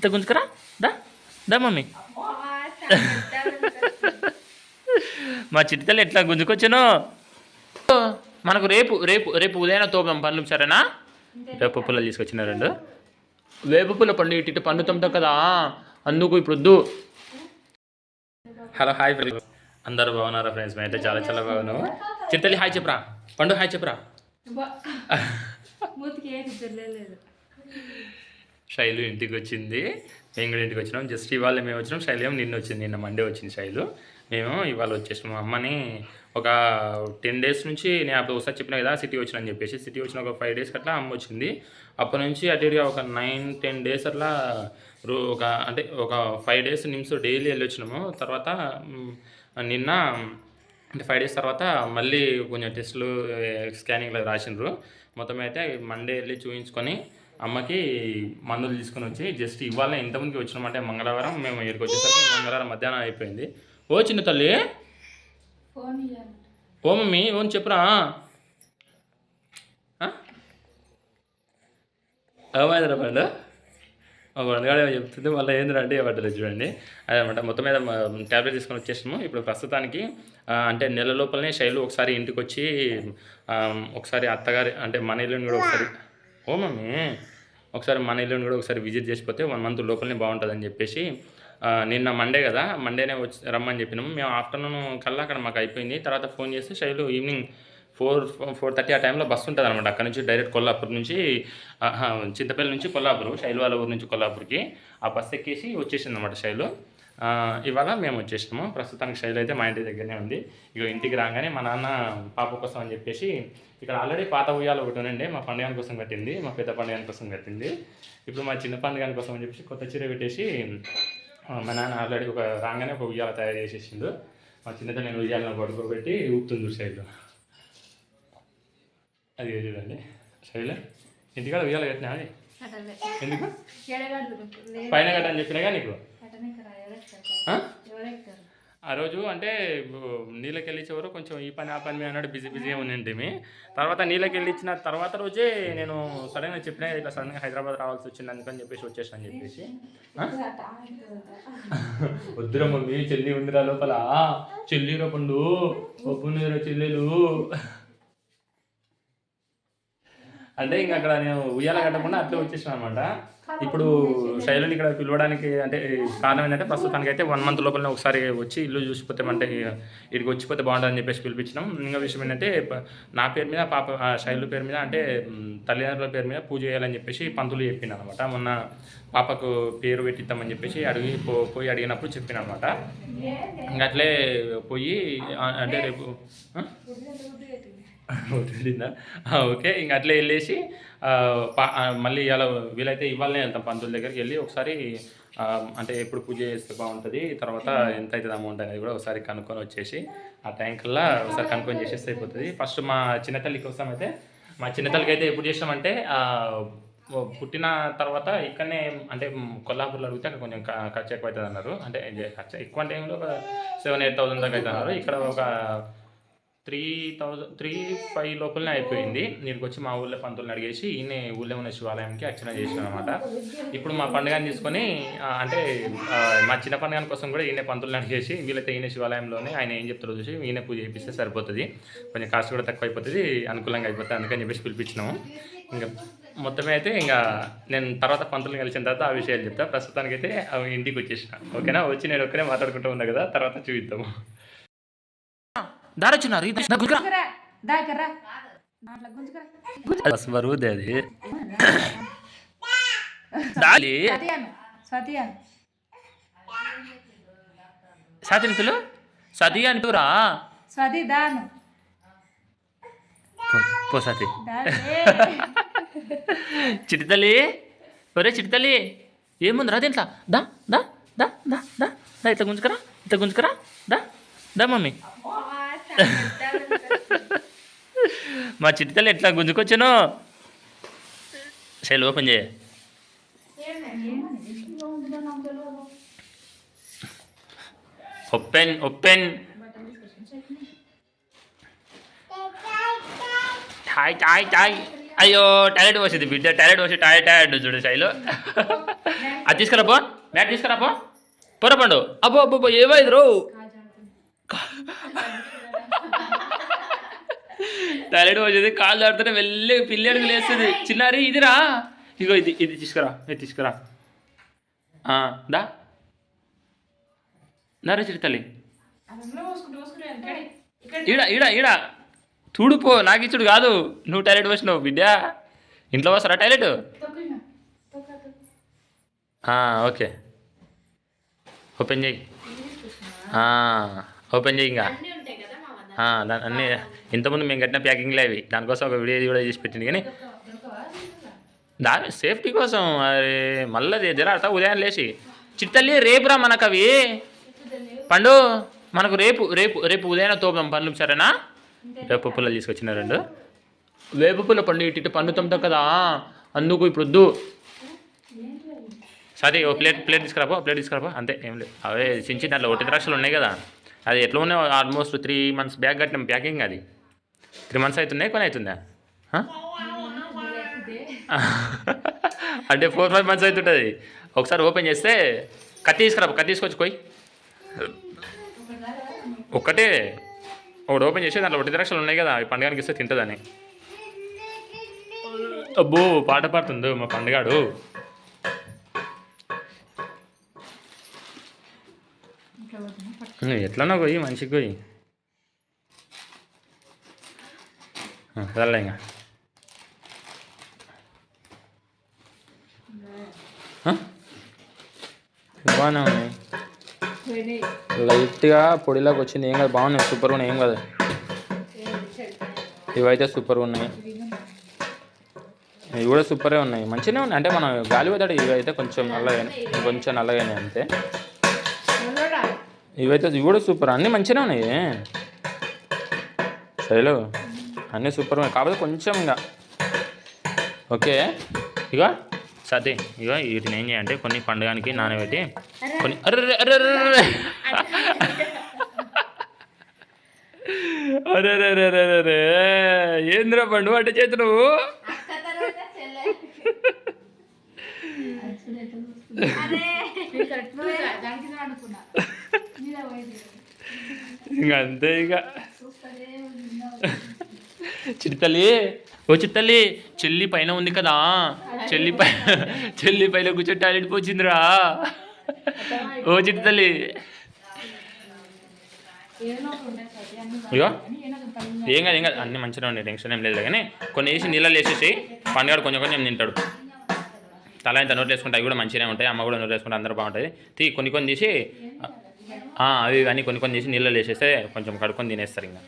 ఇంత గుంజుకరా దా దా మమ్మీ మా చిట్టి తల్లి ఎట్లా గుంజుకొచ్చాను మనకు రేపు రేపు రేపు ఉదయం తోపం పండ్లు సరేనా రేపు పుల్లలు తీసుకొచ్చిన రెండు వేప పుల్ల పండు ఇటు పండుతుంటాం కదా అందుకు ఇప్పుడు వద్దు హలో హాయ్ ఫ్రెండ్స్ అందరూ బాగున్నారా ఫ్రెండ్స్ మేము అయితే చాలా చాలా బాగున్నాము చిట్టలి హాయ్ చెప్పరా పండు హాయ్ చెప్పరా శైలు ఇంటికి వచ్చింది మేము కూడా ఇంటికి వచ్చినాం జస్ట్ ఇవాళ మేము వచ్చినాం శైలు ఏమో నిన్న వచ్చింది నిన్న మండే వచ్చింది శైలు. మేము ఇవాళ వచ్చేసాము అమ్మని ఒక టెన్ డేస్ నుంచి నేను అప్పుడు ఒకసారి చెప్పిన కదా సిటీ వచ్చిన అని చెప్పేసి. సిటీ వచ్చిన ఒక ఫైవ్ డేస్ అట్లా అమ్మ వచ్చింది. అప్పటి నుంచి అటు ఇటుగా ఒక నైన్ టెన్ డేస్ అట్లా రో ఒక అంటే ఒక ఫైవ్ డేస్ నిమ్స్ డైలీ వెళ్ళి వచ్చినాము తర్వాత నిన్న అంటే ఫైవ్ డేస్ తర్వాత మళ్ళీ కొంచెం టెస్టులు స్కానింగ్లో రాసిండ్రు. మొత్తం అయితే మండే వెళ్ళి చూపించుకొని అమ్మకి మందులు తీసుకొని వచ్చి జస్ట్ ఇవాళ ఇంతమందికి వచ్చినామంటే మంగళవారం మేము ఇక్కడికి వచ్చేసరికి మంగళవారం మధ్యాహ్నం అయిపోయింది. ఓ చిన్న తల్లి. ఓ మమ్మీ ఓ చెప్పురా. అవైందిరా పండు చెప్తుంది మళ్ళీ ఏందిరా అంటే పడ్డలేదు చూడండి. అదనమాట మొత్తం మీద ట్యాబ్లెట్ తీసుకొని వచ్చేసాము ఇప్పుడు ప్రస్తుతానికి అంటే నెల లోపలనే శైలు ఒకసారి ఇంటికి వచ్చి ఒకసారి అత్తగారి అంటే మన ఇల్లుని కూడా ఒకసారి ఓ మమ్మీ. ఒకసారి మన ఇల్లుని కూడా ఒకసారి విజిట్ చేసిపోతే వన్ మంత్ లోపలనే బాగుంటుందని చెప్పేసి నిన్న మండే కదా మండేనే వచ్చి రమ్మని చెప్పినాము మేము ఆఫ్టర్నూన్ కల్లా అక్కడ మాకు అయిపోయింది. తర్వాత ఫోన్ చేస్తే Shailu evening four four thirty ఆ టైంలో బస్సు ఉంటుంది అనమాట అక్కడ నుంచి డైరెక్ట్ కొల్లాపూర్ నుంచి చింతపల్లి నుంచి కొల్లాపూర్ శైలు వాళ్ళ ఊరు నుంచి కొల్లాపూర్కి ఆ బస్సు ఎక్కేసి వచ్చేసింది అనమాట శైలు. ఇవాళ మేము వచ్చేసినాము. ప్రస్తుతానికి శైలు అయితే మా ఇంటి దగ్గరనే ఉంది. ఇక ఇంటికి రాగానే మా నాన్న పాప కోసం అని చెప్పేసి ఇక్కడ ఆల్రెడీ పాత ఉయ్యాలు ఒకటి ఉండండి మా పండుగ కోసం కట్టింది మా పెద్ద పండుగ కోసం కట్టింది. ఇప్పుడు మా చిన్న పండుగ కోసం అని చెప్పేసి కొత్త చీర పెట్టేసి మా నాన్న ఆల్రెడీ ఒక రాగానే ఒక ఉయ్యాల తయారు చేసేసిండు. మా చిన్నతల్లి నేను ఉయ్యాలను పడుకోబెట్టి ఊపుతుంది శైలు. అది చూడండి. శైలు ఇంటికాడ ఉయ్యాల కట్టినా ఎందుకు? పైన కట్టని చెప్పినాగా నీకు? ఆ? రోజు అంటే నీళ్ళకి వెళ్ళించేవారు కొంచెం ఈ పని ఆ పని అన్నాడు బిజీ బిజీగా ఉండింటిమి తర్వాత నీళ్ళకి వెళ్ళించిన తర్వాత రోజే నేను సడన్గా చెప్పినా ఇట్లా సడన్గా హైదరాబాద్ రావాల్సి వచ్చింది అందుకని చెప్పేసి వచ్చేసాను అని చెప్పేసి? వద్దురా మమ్మీ చెల్లి ఉందిరా లోపల. చెల్లిరా పండు ఒప్పునిరా చెల్లెలు. అంటే ఇంకా అక్కడ నేను ఉయ్యాల కట్టకుండా అట్లే వచ్చేసాను అనమాట ఇప్పుడు శైలిని ఇక్కడ పిలవడానికి అంటే కారణం ఏంటంటే ప్రస్తుతానికి అయితే వన్ మంత్ లోపలనే ఒకసారి వచ్చి ఇల్లు చూసిపోతే అంటే ఇక్కడికి వచ్చిపోతే బాగుంటుందని చెప్పేసి పిలిపించినాం. ఇంకా విషయం ఏంటంటే నా పేరు మీద పాప శైలు పేరు మీద అంటే తల్లిదండ్రుల పేరు మీద పూజ చేయాలని చెప్పేసి పంతులు చెప్పిన అనమాట మొన్న పాపకు పేరు పెట్టిద్దామని చెప్పేసి అడిగి పోయి అడిగినప్పుడు చెప్పిన అనమాట ఇంకా అట్లే పోయి అంటే రేపు ఓకే. ఇంక అట్లే వెళ్ళేసి మళ్ళీ ఇలా వీలైతే ఇవాళనే వెళ్తాం పంతుల దగ్గరికి వెళ్ళి ఒకసారి అంటే ఎప్పుడు పూజ చేస్తే బాగుంటుంది తర్వాత ఎంత అవుతుంది అమౌంట్ అనేది కూడా ఒకసారి కనుక్కొని వచ్చేసి ఆ టైం కల్లా ఒకసారి కనుక్కొని చేసేస్తే అయిపోతుంది. ఫస్ట్ మా చిన్నతల్లి కోసం అయితే మా చిన్నతల్లికి అయితే ఎప్పుడు చేసామంటే పుట్టిన తర్వాత ఇక్కడనే అంటే కొల్లాపూర్లో అడిగితే అక్కడ కొంచెం ఖర్చు ఎక్కువ అవుతుంది అన్నారు అంటే ఖర్చు ఎక్కువ అంటే ఏమిలో ఒక సెవెన్ ఎయిట్ థౌసండ్ దాకా అవుతుంది అన్నారు ఇక్కడ ఒక త్రీ థౌజండ్ త్రీ ఫైవ్ లోపలనే అయిపోయింది. నేను వచ్చి మా ఊళ్ళో పంతులను అడిగేసి ఈయన ఊళ్ళో ఉన్న శివాలయంకి అర్చన చేసాను అనమాట ఇప్పుడు మా పండుగని తీసుకొని అంటే మా చిన్న పండుగ కోసం కూడా ఈయన పంతులను అడిగేసి వీళ్ళైతే ఈయన శివాలయంలోనే ఆయన ఏం చెప్తారో చూసి ఈయన పూజ చేపిస్తే సరిపోతుంది. కొంచెం కాస్ట్ కూడా తక్కువ అయిపోతుంది అనుకూలంగా అయిపోతుంది అందుకని చెప్పేసి పిలిపించినాము. ఇంకా మొత్తమే అయితే ఇంకా నేను తర్వాత పంతులను కలిసిన తర్వాత ఆ విషయాలు చెప్తా. ప్రస్తుతానికి అయితే అవి ఇంటికి వచ్చేసిన. ఓకేనా? వచ్చి నేను ఒక్కనే మాట్లాడుకుంటూ ఉన్నా కదా తర్వాత చూపిద్దాము. దారొచ్చినారు బరువుది అది. దాలి. సతి అంటూరా సతి దాను. పో సతి చిటితల్లి. ఒరే చిటితల్లి. ఏముంది రా దీంట్లో? దా దా దా దా దా. దా ఇట్లా గుంజుకరా ఇట్లా గుంజుకరా. దా దా మమ్మీ. మా చిటితల్లి ఎట్లా గుంజుకొచ్చాను? సెల్ ఓపెన్ చేయ. Open open. Toy toy toy. అయ్యో టాయిలెట్ పోసింది బిడ్డ. టాయిలెట్ పోసి టాయ్ టాయ్ చూడు శైలు అది తీసుకురా పో. బ్యాట్ తీసుకురా పో. పొర పండు. అబ్బో అబ్బో అబ్బో, ఏమైంది రో? టాయిలెట్ వచ్చేది కాళ్ళు దాడుతుంటే వెళ్ళి పిల్లి అడుగు లేస్తుంది. చిన్నారి ఇదిరా. ఇగో ఇది ఇది తీసుకురా ఇది తీసుకురా. దా. నరే చిరి తల్లి. ఈడ ఈడ ఈడ. చూడుపో నాకు ఇచ్చుడు కాదు. నువ్వు టాయిలెట్ వచ్చినావు బిడ్డ. ఇంట్లో వస్తారా టాయిలెట్? ఓకే. ఓపెన్ చేయి. ఓపెన్ చేయి ఇంకా. అన్నీ ఇంతకుముందు మేము కట్టిన ప్యాకింగ్లే అవి. దానికోసం ఒక వీడియో కూడా చేసి పెట్టింది కానీ దాని సేఫ్టీ కోసం అరే మళ్ళీ జరాడతా ఉదయం లేచి చిట్టల్లి రేపురా మనకు అవి. పండు మనకు రేపు రేపు రేపు ఉదయం తోపుదాం పండ్లు సరేనా? రేపు పుల్లలు తీసుకొచ్చిన రెండు. వేప పుల్ల పండు ఇటు ఇటు పండు తొమ్మిది కదా. అందుకు ఇప్పుడు వద్దు. సరే ఓ ప్లేట్ ప్లేట్ తీసుకురాపో ప్లేట్ తీసుకురాపో. అంతే ఏం లేదు. అవే చిన్న చిన్న దాంట్లో ఒకటి ద్రాక్షలు ఉన్నాయి కదా. అది ఎట్లా ఉన్నాయి? ఆల్మోస్ట్ త్రీ మంత్స్ బ్యాగ్ కట్టినాం ప్యాకింగ్ అది. త్రీ మంత్స్ అవుతున్నాయి కొని అవుతుందా? అంటే ఫోర్ ఫైవ్ మంత్స్ అవుతుంటుంది. ఒకసారి ఓపెన్ చేస్తే కత్తి తీసుకురా కత్తి తీసుకొచ్చి పోయి ఒక్కటే. ఒకటి ఓపెన్ చేసి దాంట్లో ఒకటి ద్రాక్షలు ఉన్నాయి కదా అవి పండుగనికి ఇస్తే తింటుందని. అబ్బో పాట పాడుతుందో మా పండుగాడు ఇట్లా పోతున్నా. పట్టు. నువ్వు ఎట్లన్నా పోయి మంచిగా పోయి. వెళ్ళా ఇంకా. బాగానే ఉన్నాయి. లైట్గా పొడిలాగా వచ్చింది. ఏం కాదు బాగున్నాయి. సూపర్ ఉన్నాయి. ఏం కాదు. ఇవైతే సూపర్ ఉన్నాయి. ఇవి కూడా సూపరే ఉన్నాయి. మంచిగానే ఉన్నాయి. అంటే మనం గాలి పోతాడు ఇవి అయితే కొంచెం నల్లగానే కొంచెం నల్లగానే అంతే. ఇవైతే ఇవి కూడా సూపర్ అన్నీ మంచిగానే ఉన్నాయి. శైలు అన్నీ సూపర్ ఉన్నాయి. కాకపోతే కొంచెం ఇంకా. ఓకే. ఇగో సతీ. ఇగో వీటిని ఏం చేయాలంటే కొన్ని పండుగానికి నానబెట్టి కొన్ని అర్రే అర్రే అర్రే అర్రే అరే అరే. అరే అరే అరే ఏంద్రా పండు అంటే చేతి నువ్వు? కరెక్ట్గా దాని కింద అనుకున్నా. మీద పోయింది. ఇంకా అంతే ఇక. చిట్టల్లి ఓ చిత్తల్లి చెల్లి పైన ఉంది కదా. చెల్లి పై చెల్లి పైన కూర్చొని టాయిలెట్ పోచిందిరా ఓ చిట్టల్లి అయ్యో. ఇగో ఏం కాదు ఏం కాదు. అన్ని మంచిగా ఉండే టెన్షన్ ఏం లేదు కానీ కొన్ని వేసి నీళ్ళలో వేసేసి పండుగడు కొంచెం కొంచెం తింటాడు. తల ఇంత నోట్లు వేసుకుంటే అవి కూడా మంచిగానే ఉంటాయి అమ్మ కూడా నోట్లు వేసుకుంటే అందరూ బాగుంటుంది తీ కొన్ని కొన్ని తీసి అవి ఇవన్నీ కొన్ని కొన్ని చేసి నీళ్ళలో వేసేస్తే కొంచెం కడుక్కొని తినేస్తారు ఇంకా.